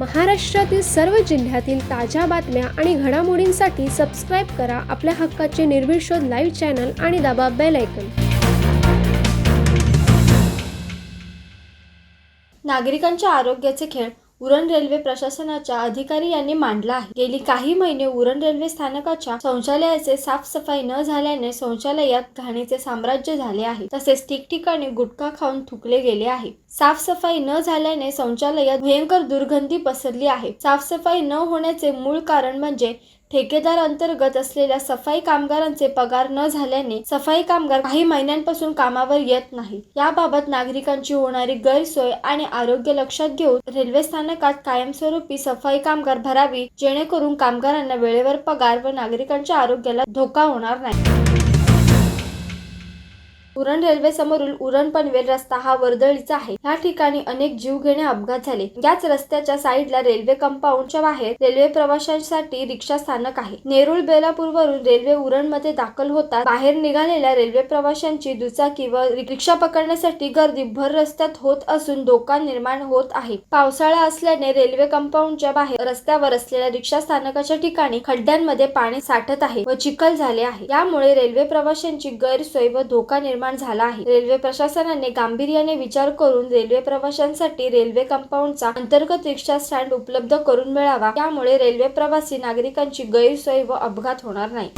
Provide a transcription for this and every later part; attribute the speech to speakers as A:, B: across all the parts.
A: महाराष्ट्रातील सर्व जिल्ह्यातील ताज्या बातम्या आणि घडामोडींसाठी सबस्क्राईब करा आपल्या हक्काचे निर्भीड शोध लाईव्ह चॅनल आणि दाबा बेल ऐकन
B: नागरिकांच्या आरोग्याचे खेळ उरण रेल्वे प्रशासनाच्या अधिकारी यांनी मांडला आहे. गेली काही महिने उरण रेल्वे स्थानकाच्या शौचालयाचे साफसफाई न झाल्याने शौचालयात घाणीचे साम्राज्य झाले आहे. तसेच ठिकठिकाणी गुटखा खाऊन थुकले गेले आहे. साफसफाई न झाल्याने शौचालयात भयंकर दुर्गंधी पसरली आहे. साफसफाई न होण्याचे मूळ कारण म्हणजे ठेकेदार अंतर्गत असलेल्या सफाई कामगारांचे पगार न झाल्याने सफाई कामगार काही महिन्यांपासून कामावर येत नाही. याबाबत नागरिकांची होणारी गैरसोय आणि आरोग्य लक्षात घेऊन रेल्वे स्थानकात कायमस्वरूपी सफाई कामगार भरावी जेणेकरून कामगारांना वेळेवर पगार व नागरिकांच्या आरोग्याला धोका होणार नाही. उरण रेल्वे समोरील उरण पनवेल रस्ता हा वर्दळीचा आहे. या ठिकाणी अनेक जीवघेणे अपघात झाले. याच रस्त्याच्या साईडला रेल्वे कंपाऊंडच्या बाहेर रेल्वे प्रवाशांसाठी रिक्षा स्थानक आहे. नेरुळ बेलापूर वरून रेल्वे उरणमध्ये दाखल होतात बाहेर निघालेल्या रेल्वे प्रवाशांची दुचाकी व रिक्षा पकडण्यासाठी गर्दी भर रस्त्यात होत असून धोका निर्माण होत आहे. पावसाळा असल्याने रेल्वे कंपाऊंडच्या बाहेर रस्त्यावर असलेल्या रिक्षा स्थानकाच्या ठिकाणी खड्ड्यांमध्ये पाणी साठत आहे व चिखल झाले आहे. यामुळे रेल्वे प्रवाशांची गैरसोय व धोका निर्माण झाला आहे. रेल्वे प्रशासनाने गांभीर्याने विचार करून रेल्वे प्रवाशांसाठी रेल्वे कंपाऊंडचा अंतर्गत रिक्षा स्टँड उपलब्ध करून मिळावा. त्यामुळे रेल्वे प्रवासी नागरिकांची गैरसोय व अपघात होणार नाही.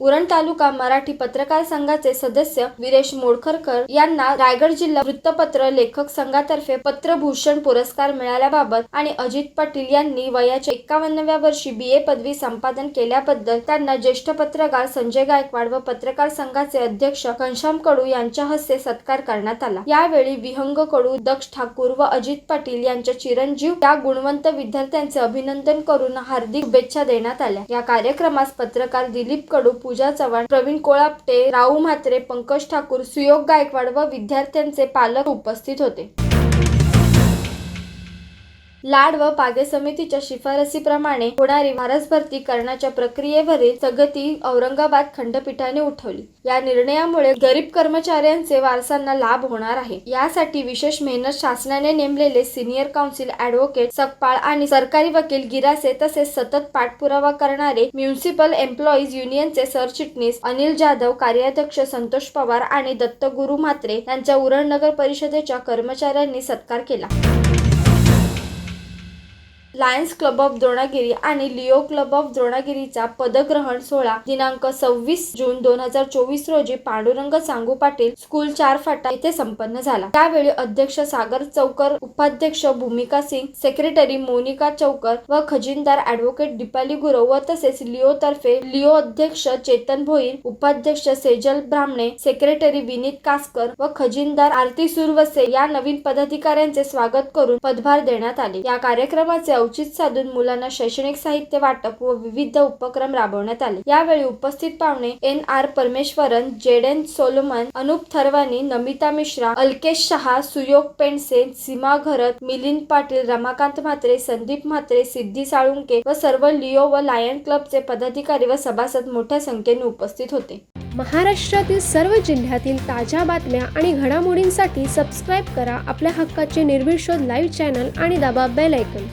B: उरण तालुका मराठी पत्रकार संघाचे सदस्य विरेश मोडखरकर यांना रायगड जिल्हा वृत्तपत्र लेखक संघातर्फे पत्रभूषण पुरस्कार मिळाल्याबाबत आणि अजित पाटील यांनी वयाच्या एकावन्नव्या वर्षी बी ए पदवी संपादन केल्याबद्दल त्यांना ज्येष्ठ पत्रकार संजय गायकवाड व पत्रकार संघाचे अध्यक्ष घनश्याम कडू यांच्या हस्ते सत्कार करण्यात आला. यावेळी विहंग कडू दक्ष ठाकूर व अजित पाटील यांच्या चिरंजीव या गुणवंत विद्यार्थ्यांचे अभिनंदन करून हार्दिक शुभेच्छा देण्यात आल्या. या कार्यक्रमास पत्रकार दिलीप कडू पूजा चव्हाण प्रवीण कोळापटे राऊ म्हात्रे पंकज ठाकूर सुयोग गायकवाड व विद्यार्थ्यांचे पालक उपस्थित होते. लाड व पागे समितीच्या शिफारसीप्रमाणे होणारी भारत भरती करण्याच्या प्रक्रियेवरील स्थगिती औरंगाबाद खंडपीठाने उठवली. या निर्णयामुळे गरीब कर्मचाऱ्यांचे वारसांना लाभ होणार आहे. यासाठी विशेष मेहनत शासनाने नेमलेले सिनियर काउन्सिल ऍडव्होकेट सकपाळ आणि सरकारी वकील गिरासे तसेच सतत पाठपुरावा करणारे म्युन्सिपल एम्प्लॉईज युनियनचे सरचिटणीस अनिल जाधव कार्याध्यक्ष संतोष पवार आणि दत्तगुरु म्हात्रे यांच्या उरण नगर परिषदेच्या कर्मचाऱ्यांनी सत्कार केला. लायन्स क्लब ऑफ द्रोणागिरी आणि लिओ क्लब ऑफ द्रोणागिरीचा पदग्रहण सोहळा दिनांक सव्वीस जून दोन हजार चोवीस रोजी पांडुरंग सांगू पाटील स्कूल चार फाटा येथे संपन्न झाला. त्यावेळी अध्यक्ष सागर चौकर उपाध्यक्ष भूमिका सिंग सेक्रेटरी मोनिका चौकर व खजिनदार ऍडव्होकेट दीपाली गुरव व तसेच लिओ तर्फे लिओ अध्यक्ष चेतन भोईर उपाध्यक्ष सेजल ब्राह्मणे सेक्रेटरी विनीत कासकर व खजिनदार आरती सुरवसे या नवीन पदाधिकाऱ्यांचे स्वागत करून पदभार देण्यात आले. या कार्यक्रमाचे औचित साधून मुलांना शैक्षणिक साहित्य वाटप व विविध उपक्रम राबवण्यात आले. यावेळी उपस्थित पाहुणे N. R. Parameswaran Jaden Solomon Anup Tharwani Namita Mishra Alkesh Shah Suyog Pendse Seema Gharat Milind Patil Ramakant Mhatre Sandeep Mhatre Siddhi Salunke व सर्व लिओ व लायन क्लबचे पदाधिकारी व सभासद मोठ्या संख्येने उपस्थित होते.
A: महाराष्ट्रातील सर्व जिल्ह्यातील ताज्या बातम्या आणि घडामोडींसाठी सबस्क्राईब करा आपल्या हक्काचे निर्भीड शोध लाईव्ह चॅनल आणि दाबा बेल ऐकन